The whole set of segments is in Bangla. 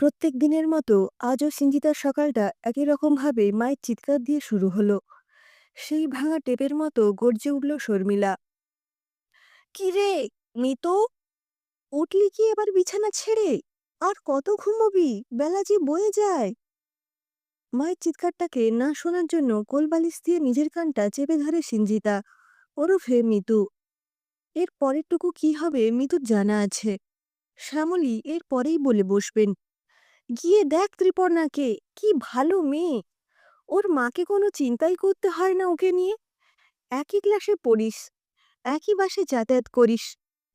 প্রত্যেক দিনের মতো আজও সিঞ্জিতার সকালটা একই রকমভাবে মায়ের চিৎকার দিয়ে শুরু হলো। সেই ভাঙা টেপের মতো গর্জে উঠল শর্মিলা। কি রে, মিতু? উঠলি কি এবার বিছানা ছেড়ে? আর কত ঘুমবি? বেলা যে বয়ে যায়! মায়ের চিৎকারটাকে না শোনার জন্য কোলবালিশ দিয়ে নিজের কানটা চেপে ধরে সিঞ্জিতা। ওরফে মিতু, এর পরেরটুকু কি হবে মিতুর জানা আছে। শ্যামলী এর পরেই বলে বসবেন। গিয়ে দেখ ত্রিপর্ণাকে, কি ভালো মেয়ে। ওর মাকে কোনো চিন্তাই করতে হয় না ওকে নিয়ে। একই ক্লাসে পড়িস, একই বাসে যাতায়াত করিস,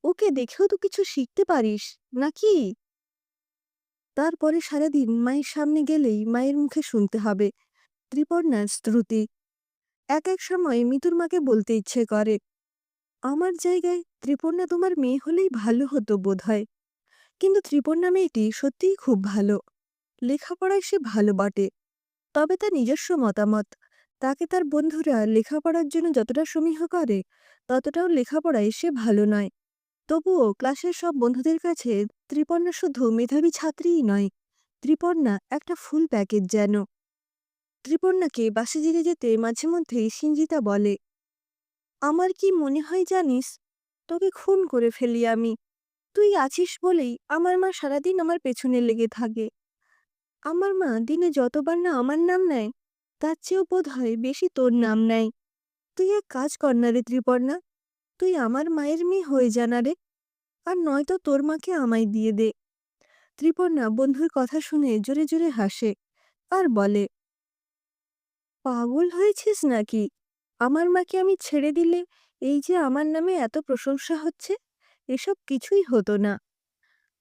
ওকে দেখেও তো কিছু শিখতে পারিস, নাকি? তারপরে সারাদিন মায়ের সামনে গেলেই মায়ের মুখে শুনতে হবে, ত্রিপর্ণার স্তুতি। এক এক সময় মিতুর মাকে বলতে ইচ্ছে করে, আমার জায়গায় ত্রিপর্ণা তোমার মেয়ে হলেই ভালো হতো বোধহয়। কিন্তু ত্রিপর্ণা মেয়েটি সত্যিই খুব ভালো। লেখাপড়ায় সে ভালো বটে। তবে তার নিজস্ব মতামত। তাকে তার বন্ধুরা লেখাপড়ার জন্য যতটা সমীহ করে, ততটাও লেখাপড়ায় সে ভালো নয়। তবুও ক্লাসের সব বন্ধুদের কাছে ত্রিপর্ণা শুধু মেধাবী ছাত্রীই নয়, ত্রিপর্ণা একটা ফুল প্যাকেজ যেন। ত্রিপর্ণাকে বাসে যেতে যেতে মাঝে মধ্যেই সিঞ্জিতা বলে, আমার কি মনে হয় জানিস? তোকে খুন করে ফেলি আমি। তুই আছিস বলেই আমার মা সারাদিন আমার পেছনে লেগে থাকে। আমার মা দিনে যতবার না আমার নাম নেয়, তার চেয়েও বোধ হয় বেশি তোর নাম নেয়। তুই এক কাজ কর না রে ত্রিপর্ণা, তুই আমার মায়ের মেয়ে হয়ে জানা রে, আর নয়তো তোর মাকে আমায় দিয়ে দে। ত্রিপর্ণা বন্ধুর কথা শুনে জোরে জোরে হাসে আর বলে, পাগল হয়েছিস নাকি? আমার মাকে আমি ছেড়ে দিলে এই যে আমার নামে এত প্রশংসা হচ্ছে? এসব কিছুই হতো না।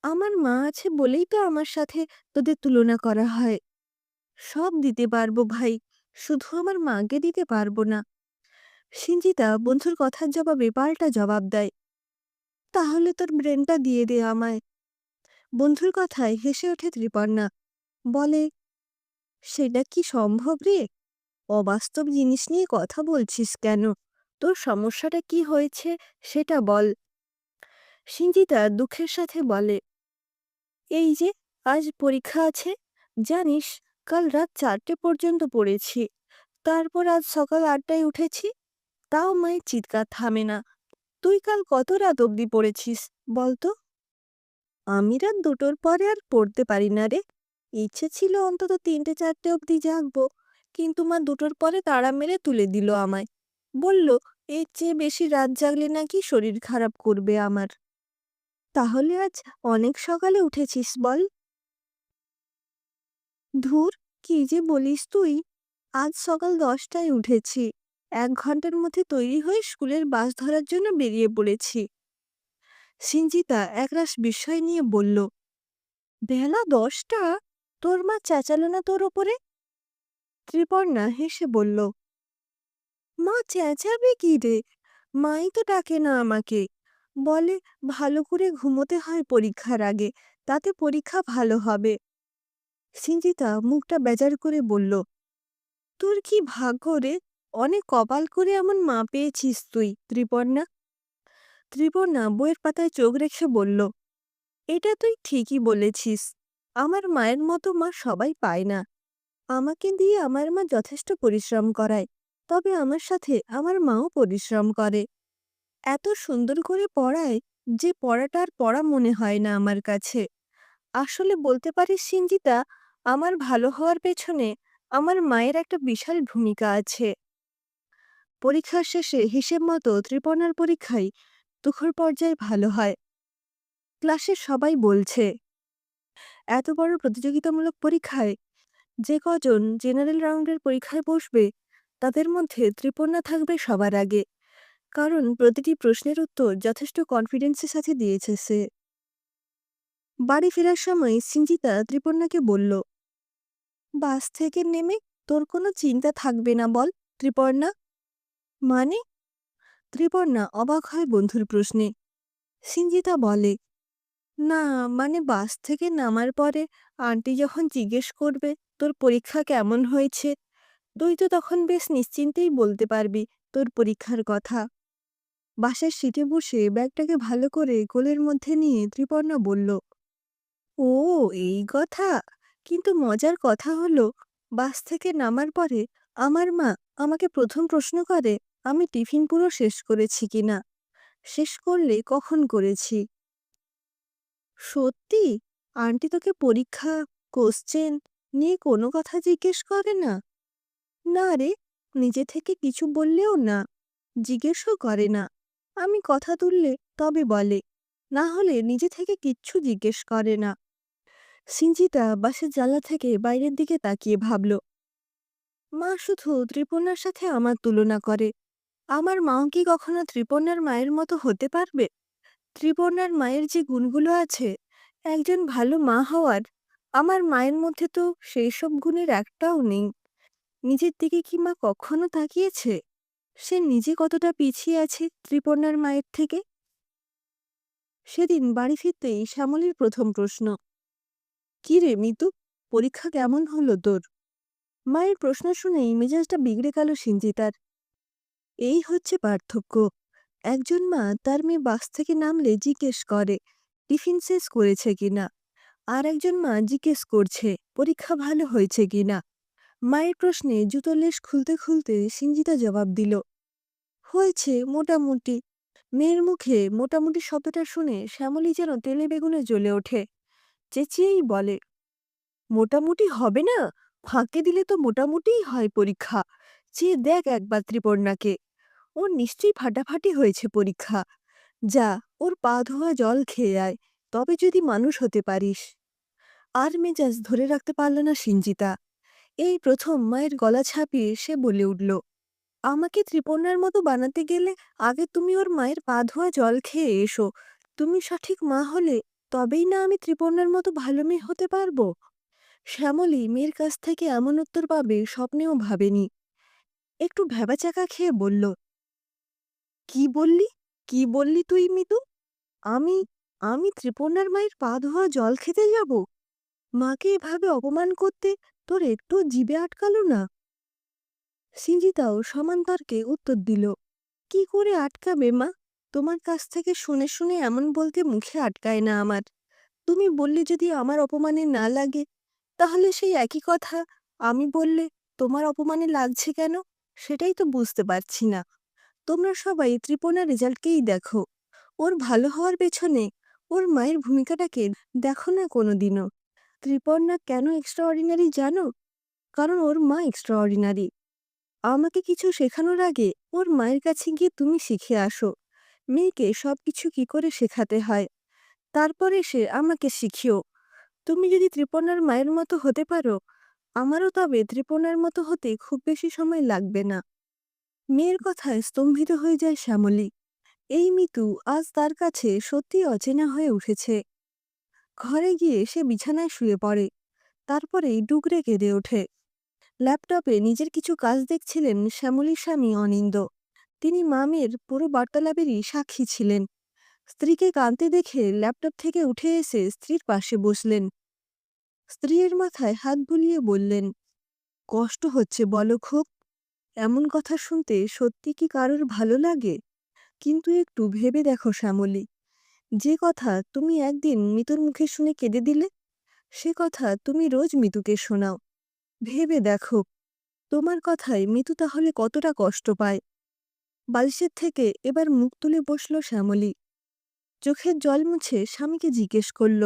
আমার মা আছে বলেই তো আমার সাথে তোদের তুলনা করা হয়। সব দিতে পারব ভাই, শুধু আমার মাকে দিতে পারব না। সিঞ্জিতা বন্ধুর কথার জবাবে পাল্টা জবাব দেয়। তাহলে তোর ব্রেনটা দিয়ে দে আমায়। বন্ধুর কথায় হেসে ওঠে ত্রিপর্ণা বলে, সেটা কি সম্ভব রে? অবাস্তব জিনিস নিয়ে কথা বলছিস কেন? তোর সমস্যাটা কি হয়েছে সেটা বল। সিঞ্জিতা দুঃখের সাথে বলে, এই যে, আজ পরীক্ষা আছে, জানিস, কাল রাত চারটে পর্যন্ত পড়েছি, তারপর আজ সকাল আটটায় উঠেছি, তাও মায়ের চিৎকার থামে না, তুই কাল কত রাত অবধি পড়েছিস, বলতো? আমি রাত দুটোর পরে আর পড়তে পারি না রে, ইচ্ছে ছিল অন্তত তিনটে চারটে অবধি জাগবো, কিন্তু মা দুটোর পরে তাড়া মেরে তুলে দিল আমায়, বলল, এর চেয়ে বেশি রাত জাগলে নাকি শরীর খারাপ করবে আমার। তাহলে আজ অনেক সকালে উঠেছিস বল। ধুর, কি যে বলিস তুই। আজ সকাল দশটায় উঠেছি। এক ঘণ্টার মধ্যে তৈরি হয়ে স্কুলের বাস ধরার জন্য বেরিয়ে পড়েছি। সিঞ্জিতা একরাশ বিস্ময় নিয়ে বলল, বেলা দশটা? তোর মা চেঁচালো না তোর ওপরে? ত্রিপর্ণা হেসে বলল, মা চেঁচাবে কি রে? মাই তো ডাকে না আমাকে। বলে, ভালো করে ঘুমোতে হয় পরীক্ষার আগে, তাতে পরীক্ষা ভালো হবে। সিঞ্জিতা মুখটা বেজার করে বলল, তোর কি ভাগ্য রে? অনেক কপাল করে এমন মা পেয়েছিস তুই, ত্রিপর্ণা? ত্রিপর্ণা বইয়ের পাতায় চোখ রেখে বলল, এটা তুই ঠিকই বলেছিস, আমার মায়ের মতো মা সবাই পায় না। আমাকে দিয়ে আমার মা যথেষ্ট পরিশ্রম করায়, তবে আমার সাথে আমার মাও পরিশ্রম করে। এত সুন্দর করে পড়ায় যে পড়াটা আর পড়া মনে হয় না আমার কাছে। আসলে বলতে পারিস সিঞ্জিতা আমার ভালো হওয়ার পেছনে আমার মায়ের একটা বিশাল ভূমিকা আছে। পরীক্ষার শেষে হিসেব মতো ত্রিপর্ণার পরীক্ষায় তুখর পর্যায়ে ভালো হয়। ক্লাসে সবাই বলছে, এত বড় প্রতিযোগিতামূলক পরীক্ষায় যে কজন জেনারেল রাউন্ডের পরীক্ষায় বসবে, তাদের মধ্যে ত্রিপর্ণা থাকবে সবার আগে। কারণ প্রতিটি প্রশ্নের উত্তর যথেষ্ট কনফিডেন্সের সাথে দিয়েছে সে। বাড়ি ফেরার সময় সিঞ্জিতা ত্রিপর্ণাকে বলল, বাস থেকে নেমে তোর কোনো চিন্তা থাকবে না বল ত্রিপর্ণা মানে? ত্রিপর্ণা অবাক হয় বন্ধুর প্রশ্নে। সিঞ্জিতা বলে, না মানে বাস থেকে নামার পরে আন্টি যখন জিজ্ঞেস করবে তোর পরীক্ষা কেমন হয়েছে, তুই তো তখন বেশ নিশ্চিন্তেই বলতে পারবি তোর পরীক্ষার কথা। বাসের সিটে বসে ব্যাগটাকে ভালো করে কোলের মধ্যে নিয়ে ত্রিপর্ণা বলল, ও, এই কথা? কিন্তু মজার কথা হলো, বাস থেকে নামার পরে আমার মা আমাকে প্রথম প্রশ্ন করে, আমি টিফিন পুরো শেষ করেছি কিনা শেষ করলে কখন করেছি? সত্যি? আন্টি তোকে পরীক্ষা কোশ্চেন নিয়ে কোনো কথা জিজ্ঞেস করে না? না রে, নিজে থেকে কিছু বললেও না, জিজ্ঞেসও করে না। আমি কথা তুললে তবে বলে, না হলে নিজে থেকে কিচ্ছু জিজ্ঞেস করে না। সিঞ্জিতা বাসের জ্বালা থেকে বাইরের দিকে তাকিয়ে ভাবল, মা শুধু ত্রিপর্ণার সাথে আমার তুলনা করে। আমার মাও কি কখনো ত্রিপন্নার মায়ের মতো হতে পারবে? ত্রিপন্নার মায়ের যে গুণগুলো আছে, একজন ভালো মা হওয়ার, আমার মায়ের মধ্যে তো সেই সব গুণের একটাও নেই। নিজের দিকে কি মা কখনো তাকিয়েছে? সে নিজে কতটা পিছিয়ে আছে ত্রিপর্ণার মায়ের থেকে? সেদিন বাড়ি ফিরতেই শ্যামলীর প্রথম প্রশ্ন, কি রে মিতু, পরীক্ষা কেমন হলো তোর? মায়ের প্রশ্ন শুনেই মেজাজটা বিগড়ে গেল সিঞ্জিতার এই হচ্ছে পার্থক্য। একজন মা তার মেয়ে বাস থেকে নামলে জিজ্ঞেস করে, টিফিন শেষ করেছে কিনা? আর একজন মা জিজ্ঞেস করছে, পরীক্ষা ভালো হয়েছে কিনা? মায়ের প্রশ্নে জুতোর লেশ খুলতে খুলতে সিঞ্জিতা জবাব দিল, হয়েছে মোটামুটি। মেয়ের মুখে মোটামুটি শব্দটা শুনে শ্যামলী যেন তেলে বেগুনে জ্বলে ওঠে, চেঁচিয়েই বলে, মোটামুটি হবে না? ফাঁকে দিলে তো মোটামুটিই হয় পরীক্ষা। চেয়ে দেখ একবার ত্রিপর্ণাকে ওর নিশ্চয়ই ফাটাফাটি হয়েছে পরীক্ষা। যা, ওর পা ধোয়া জল খেয়ে আয়, তবে যদি মানুষ হতে পারিস। আর মেজাজ ধরে রাখতে পারল না সিঞ্জিতা এই প্রথম মায়ের গলা ছাপিয়ে সে বলে উঠল, আমাকে ত্রিপর্ণার মতো বানাতে গেলে আগে তুমি ওর মায়ের পা ধোয়া জল খেয়ে এসো। তুমি সঠিক মা হলে তবেই না আমি ত্রিপর্ণার মতো ভালো মেয়ে হতে পারব? শ্যামলী মেয়ের কাছ থেকে এমন উত্তর পাবে স্বপ্নেও ভাবেনি। একটু ভ্যাবাচাকা খেয়ে বলল, কি বললি? কি বললি তুই মিতু? আমি আমি ত্রিপর্ণার মায়ের পা ধোয়া জল খেতে যাব? মাকে এভাবে অপমান করতে তোর একটু জিবে আটকালো না? সিঞ্জিতাও সমান তর্কে উত্তর দিল, কি করে আটকাবে মা? তোমার কাছ থেকে শুনে শুনে এমন বলতে মুখে আটকায় না আমার। তুমি বললে যদি আমার অপমানে না লাগে, তাহলে সেই একই কথা। আমি বললে, তোমার অপমানে লাগছে কেন? সেটাই তো বুঝতে পারছি না। তোমরা সবাই ত্রিপর্ণা রেজাল্টকেই দেখো। ওর ভালো হওয়ার পেছনে ওর মায়ের ভূমিকাটাকে দেখো না কোনোদিনও। ত্রিপর্ণা কেন এক্সট্রা অর্ডিনারি জানো? কারণ ওর মা এক্সট্রা অর্ডিনারি আমাকে কিছু শেখানোর আগে ওর মায়ের কাছে গিয়ে তুমি শিখে আসো। মেয়েকে সবকিছু কি করে শেখাতে হয়? তারপরে সে আমাকে শিখিও। তুমি যদি ত্রিপর্ণার মায়ের মতো হতে পারো, আমারও তবে ত্রিপর্ণার মতো হতে খুব বেশি সময় লাগবে না। মেয়ের কথায় স্তম্ভিত হয়ে যায় শ্যামলী। এই মিতু আজ তার কাছে সত্যি অচেনা হয়ে উঠেছে। ঘরে গিয়ে সে বিছানায় শুয়ে পড়ে। তারপরেই ডুকরে কেঁদে ওঠে। ল্যাপটপে নিজের কিছু কাজ দেখছিলেন শ্যামলীর স্বামী অনিন্দ তিনি মামের পুরো বার্তালাপেরই সাক্ষী ছিলেন। স্ত্রীকে কাঁদতে দেখে ল্যাপটপ থেকে উঠে এসে স্ত্রীর পাশে বসলেন। স্ত্রীর মাথায় হাত বুলিয়ে বললেন, কষ্ট হচ্ছে বলো খুব এমন কথা শুনতে সত্যি কি কারোর ভালো লাগে? কিন্তু একটু ভেবে দেখো শ্যামলী। যে কথা তুমি একদিন মিতুর মুখে শুনে কেঁদে দিলে, সে কথা তুমি রোজ মিতুকে শোনাও। ভেবে দেখো, তোমার কথায় মিতু তাহলে কতটা কষ্ট পায়। বালিশের থেকে এবার মুখ তুলে বসল শ্যামলী। চোখের জল মুছে স্বামীকে জিজ্ঞেস করল,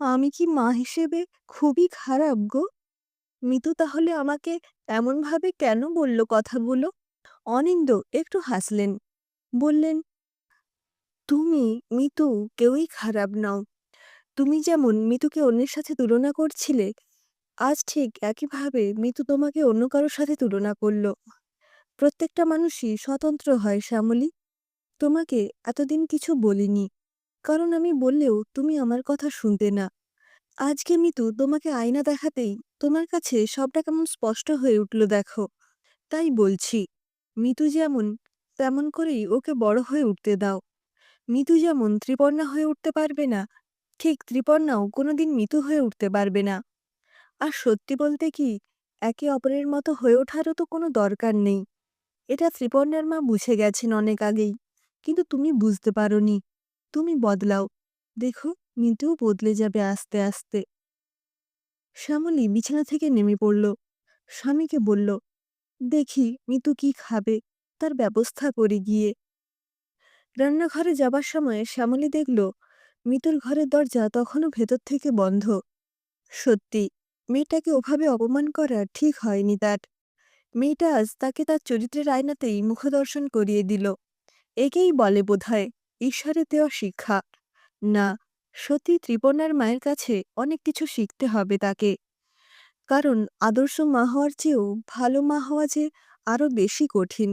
আমি কি মা হিসেবে খুবই খারাপ গো? মিতু তাহলে আমাকে এমনভাবে কেন বলল কথাগুলো? অনিন্দ একটু হাসলেন, বললেন তুমি মিতু কেউই খারাপ নাও। তুমি যেমন মিতুকে অন্যের সাথে তুলনা করছিলে, আজ ঠিক একইভাবে মিতু তোমাকে অন্য কারোর সাথে তুলনা করল। প্রত্যেকটা মানুষই স্বতন্ত্র হয়, শ্যামলী। তোমাকে এতদিন কিছু বলিনি, কারণ আমি বললেও তুমি আমার কথা শুনতে না। আজকে মিতু তোমাকে আয়না দেখাতেই তোমার কাছে সবটা কেমন স্পষ্ট হয়ে উঠল দেখো, তাই বলছি, মিতু যেমন, তেমন করেই ওকে বড় হয়ে উঠতে দাও। মিতু যেমন ত্রিপর্ণা হয়ে উঠতে পারবে না, ঠিক ত্রিপর্ণাও কোনোদিন মিতু হয়ে উঠতে পারবে না। আর সত্যি বলতে কি, একে অপরের মতো হয়ে ওঠারও তো কোনো দরকার নেই। এটা ত্রিপর্ণার মা বুঝে গেছেন অনেক আগেই, কিন্তু তুমি বুঝতে পারোনি। তুমি বদলাও। দেখো, মিতুও বদলে যাবে আস্তে আস্তে। শ্যামলী বিছানা থেকে নেমে পড়ল। স্বামীকে বলল, দেখি, মিতু কি খাবে? তার ব্যবস্থা করে গিয়ে। রান্নাঘরে যাবার সময় শ্যামলী দেখল, মিতুর ঘরের দরজা তখনও ভেতর থেকে বন্ধ। সত্যি, মেয়েটাকে ওভাবে অপমান করা ঠিক হয়নি তার। মেয়েটা আজ তাকে তার চরিত্রের আয়নাতেই মুখদর্শন করিয়ে দিল। একেই বলে বোধহয় ঈশ্বরের দেওয়া শিক্ষা। না, সত্যি ত্রিপর্ণার মায়ের কাছে অনেক কিছু শিখতে হবে তাকে। কারণ আদর্শ মা হওয়ার চেয়েও ভালো মা হওয়া যে আরও বেশি কঠিন।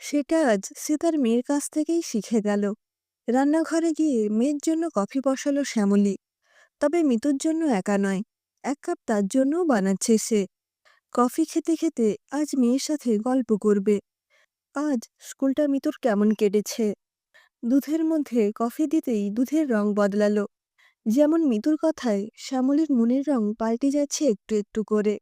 সেটা আজ সে তার মেয়ের কাছ থেকেই শিখে গেল। রান্নাঘরে গিয়ে মেয়ের জন্য কফি বসালো শ্যামলী। তবে মিতুর জন্য একা নয়, এক কাপ তার জন্যও বানাচ্ছে সে। কফি খেতে খেতে আজ মেয়ের সাথে গল্প করবে। আজ স্কুলটা মিতুর কেমন কেটেছে? দুধের মধ্যে কফি দিতেই দুধের রং বদলালো। যেমন মিতুর কথায় শ্যামলীর মনের রং পাল্টে যাচ্ছে একটু একটু করে।